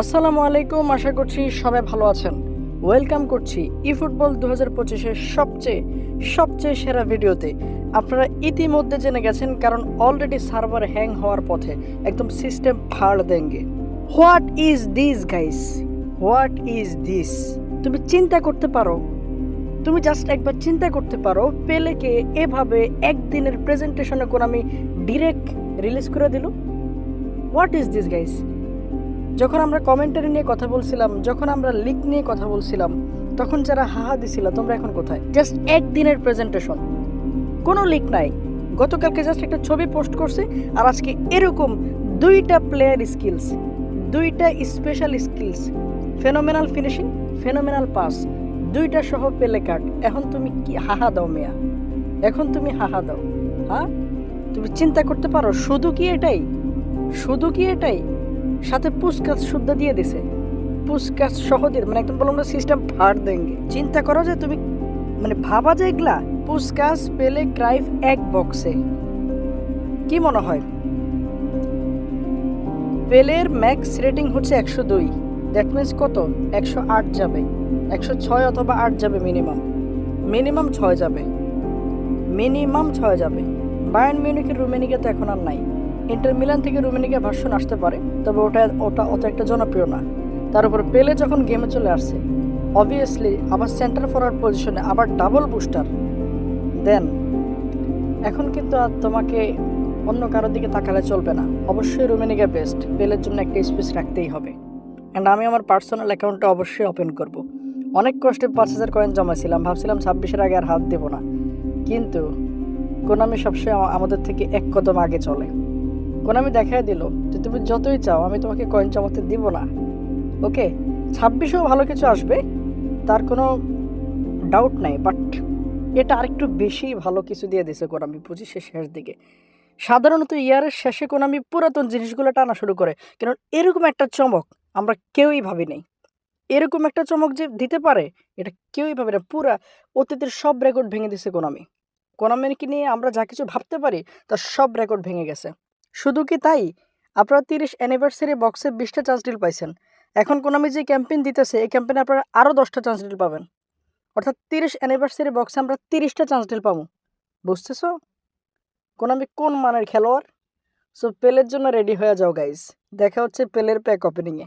আসসালামু আলাইকুম, আশা করছি সবাই ভালো আছেন। ওয়েলকাম করছি ই ফুটবল দু হাজার পঁচিশের সবচেয়ে সবচেয়ে সেরা ভিডিওতে। আপনারা ইতিমধ্যে জেনে গেছেন, কারণ অলরেডি সার্ভার হ্যাং হওয়ার পথে একদম সিস্টেম ফাড় দেঙ্গে what is this guys what is this তুমি চিন্তা করতে পারো। তুমি জাস্ট একবার চিন্তা করতে পারো পেলেকে এভাবে একদিনের প্রেজেন্টেশনে করে আমি ডিরেক্ট রিলিজ করে দিল? হোয়াট ইজ দিস গাইস যখন আমরা কমেন্টারি নিয়ে কথা বলছিলাম, যখন আমরা লিক নিয়ে কথা বলছিলাম, তখন যারা হাহা দিছিল, তোমরা এখন কোথায়? জাস্ট একদিনের প্রেজেন্টেশন কোনো লিক নাই। গতকালকে জাস্ট একটা ছবি পোস্ট করছে, আর আজকে এরকম দুইটা প্লেয়ার স্কিলস দুইটা special skills phenomenal finishing phenomenal pass দুইটা সহ পেলে কার্ড এখন তুমি কি হাহা দাও মেয়া? এখন তুমি হাহা দাও। হ্যাঁ? তুমি চিন্তা করতে পারো, শুধু কি এটাই? শুধু কি এটাই? সাথে পুস্কাস শুদ্ধ দিয়ে দিছে। পুস্কাস সহ দিয়ে মানে একদম বললাম সিস্টেম ফাড় দেঙ্গে। চিন্তা করো যে তুমি মানে ভাবা যে এগুলা? পুস্কাস পেলে ক্রাইভ এক বক্সে কি মনে হয়? পেলের ম্যাক্স রেটিং হচ্ছে একশো দুই। দ্যাট মিন্স কত? একশো আট যাবে। একশো ছয় অথবা আট যাবে মিনিমাম মিনিমাম ছয় যাবে। মিনিমাম ছয় যাবে। বায়ান মিউনিকের রুমেনিকে তো এখন আর নাই। ইন্টার মিলান থেকে রুমেনিকা ভার্সন আসতে পারে, তবে ওটা ওটা অত একটা জনপ্রিয় না। তার উপর পেলে যখন গেমে চলে আসছে অবভিয়াসলি আবার সেন্টার ফরওয়ার্ড পজিশনে আবার ডাবল বুস্টার দেন এখন কিন্তু আর তোমাকে অন্য কারোর দিকে তাকালে চলবে না। অবশ্যই রুমেনিকা বেস্ট পেলের জন্য একটা স্পেস রাখতেই হবে। অ্যান্ড আমি আমার পার্সোনাল অ্যাকাউন্টটা অবশ্যই ওপেন করব। অনেক কষ্টে পাঁচ হাজার কয়েন জমাইছিলাম, ভাবছিলাম ছাব্বিশের আগে আর হাত দেবো না। কিন্তু কোনামি সবসময় আমাদের থেকে এক কদম আগে চলে। কোনামি দেখাই দিল যে তুমি যতই চাও আমি তোমাকে কয়েন জমাতে দিব না। ওকে, ছাব্বিশেও ভালো কিছু আসবে, তার কোনো ডাউট নাই বাট এটা আরেকটু বেশি ভালো কিছু দিয়ে দিছে কোনামি পঁচিশের শেষ দিকে। সাধারণত ইয়ারের শেষে কোনামি পুরাতন জিনিসগুলো টানা শুরু করে, কারণ এরকম একটা চমক আমরা কেউই ভাবি নাই। এরকম একটা চমক যে দিতে পারে, এটা কেউই ভাবে না, পুরা অতীতের সব রেকর্ড ভেঙে দিছে কোনামি। কোনামিকে নিয়ে আমরা যা কিছু ভাবতে পারি, তার সব রেকর্ড ভেঙে গেছে। শুধু কি তাই? আপনারা তিরিশ অ্যানিভার্সারি বক্সে বিশটা চান্স ডিল পাইছেন। এখন কোনামি যে ক্যাম্পেইন দিতেছে, এই ক্যাম্পেইনে আপনারা আরও দশটা চান্স ডিল পাবেন। অর্থাৎ তিরিশ অ্যানিভার্সারি বক্সে আমরা তিরিশটা চান্স ডিল পাবো। বুঝতেছো? কোনামি কোন মানের খেলোয়াড়? সো পেলের জন্য রেডি হয়ে যাও গাইজ দেখা হচ্ছে পেলের প্যাক ওপেনিংয়ে